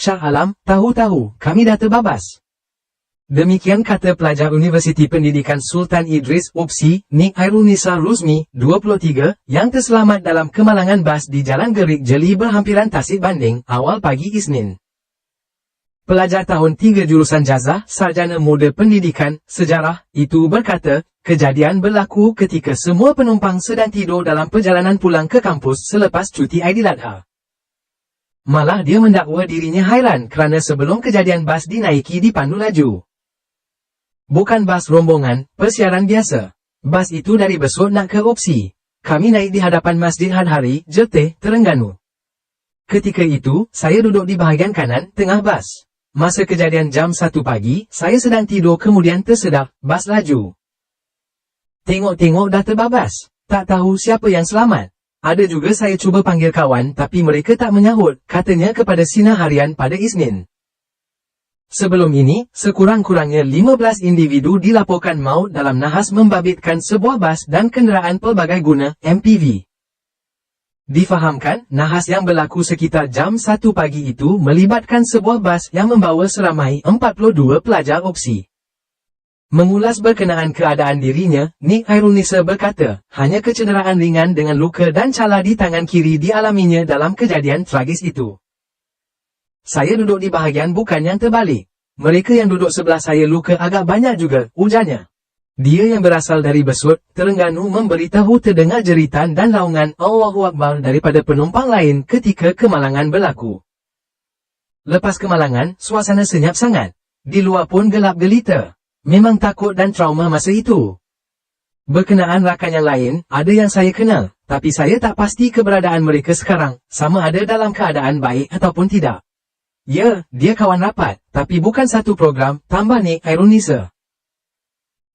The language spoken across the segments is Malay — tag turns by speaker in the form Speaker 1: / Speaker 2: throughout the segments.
Speaker 1: Shah Alam, tahu-tahu, kami dah terbabas. Demikian kata pelajar Universiti Pendidikan Sultan Idris UPSI, Nik Hairunisa Ruzmi, 23, yang terselamat dalam kemalangan bas di Jalan Gerik Jeli berhampiran Tasik Banding, awal pagi Isnin. Pelajar tahun 3 jurusan Jazah, Sarjana Muda Pendidikan, Sejarah, itu berkata, kejadian berlaku ketika semua penumpang sedang tidur dalam perjalanan pulang ke kampus selepas cuti Aidiladha. Malah dia mendakwa dirinya hairan kerana sebelum kejadian bas dinaiki dipandu laju. Bukan bas rombongan, persiaran biasa. Bas itu dari Besut nak ke Opsi. Kami naik di hadapan Masjid Hadhari, Jeteh, Terengganu. Ketika itu, saya duduk di bahagian kanan, tengah bas. Masa kejadian jam 1 pagi, saya sedang tidur kemudian tersedak, bas laju. Tengok-tengok dah terbabas. Tak tahu siapa yang selamat. Ada juga saya cuba panggil kawan tapi mereka tak menyahut, katanya kepada Sinar Harian pada Isnin. Sebelum ini, sekurang-kurangnya 15 individu dilaporkan maut dalam nahas membabitkan sebuah bas dan kenderaan pelbagai guna, MPV. Difahamkan, nahas yang berlaku sekitar jam 1 pagi itu melibatkan sebuah bas yang membawa seramai 42 pelajar opsi. Mengulas berkenaan keadaan dirinya, Nick Airunisa berkata, hanya kecederaan ringan dengan luka dan cala di tangan kiri dialaminya dalam kejadian tragis itu. Saya duduk di bahagian bukan yang terbalik. Mereka yang duduk sebelah saya luka agak banyak juga, ujarnya. Dia yang berasal dari Besut, Terengganu memberitahu terdengar jeritan dan laungan Allahu Akbar daripada penumpang lain ketika kemalangan berlaku. Lepas kemalangan, suasana senyap sangat. Di luar pun gelap gelita. Memang takut dan trauma masa itu. Berkenaan rakan yang lain, ada yang saya kenal, tapi saya tak pasti keberadaan mereka sekarang, sama ada dalam keadaan baik ataupun tidak. Ya, dia kawan rapat, tapi bukan satu program, tambah Nick Ironisa.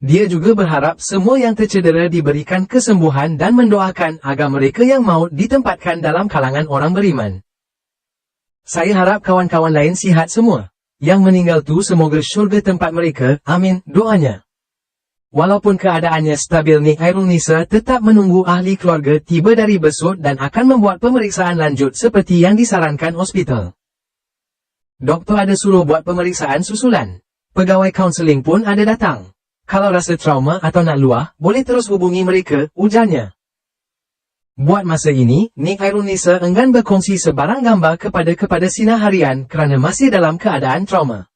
Speaker 1: Dia juga berharap semua yang tercedera diberikan kesembuhan dan mendoakan agar mereka yang maut ditempatkan dalam kalangan orang beriman. Saya harap kawan-kawan lain sihat semua. Yang meninggal tu semoga syurga tempat mereka, amin, doanya. Walaupun keadaannya stabil Nick Ironisa tetap menunggu ahli keluarga tiba dari besut dan akan membuat pemeriksaan lanjut seperti yang disarankan hospital. Doktor ada suruh buat pemeriksaan susulan. Pegawai kaunseling pun ada datang. Kalau rasa trauma atau nak luah, boleh terus hubungi mereka, ujarnya. Buat masa ini, Nick Irunisa enggan berkongsi sebarang gambar kepada kepada sinar harian kerana masih dalam keadaan trauma.